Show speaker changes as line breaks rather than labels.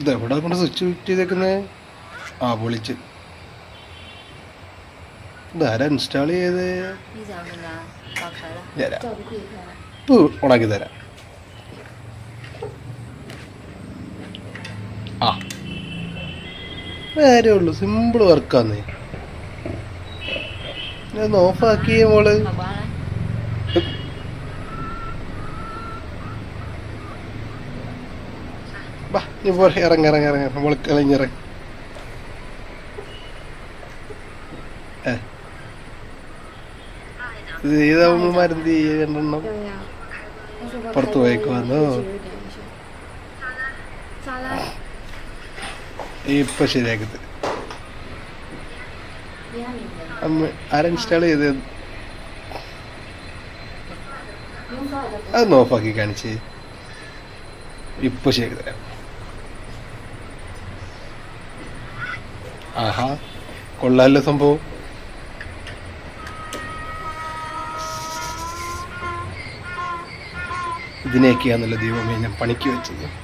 ഇതെവിടെ കൊണ്ട് switch fit ചെയ്തേക്കുന്നത് ആ പൊളിച്ച്. ഇതാരാ ഇൻസ്റ്റാൾ ചെയ്ത്?
ഉണക്കി
തരാം. ആ. വേറെ ഉള്ളു സിമ്പിൾ വർക്കാന്നേ ഞാൻ ഓഫാക്കിയ
മോൾ.
ബാ നീ പോ ഇറങ്ങ ഇറങ്ങ ഇറങ്ങ. നമ്മൾ കളിഞ്ഞിറങ്ങി.
ഇതാവുമ്പോമാരെന്ത് ചെയ്യണ്ടെണ്ണം
പുറത്തു പോയേക്കുവന്നോ ഇപ്പൊ
ശരിയാക്കത്
അമ്മ ആരാ ഇൻസ്റ്റാൾ അത് നോഫാക്കി കാണിച്ച്. ഇപ്പൊ ശരിയാക്കി തരാം ആഹാ. കൊള്ളാലോ സംഭവം. ഇതിനെയൊക്കെയാണല്ലോ ദൈവമേ ഞാൻ പണിക്ക് വെച്ചത്.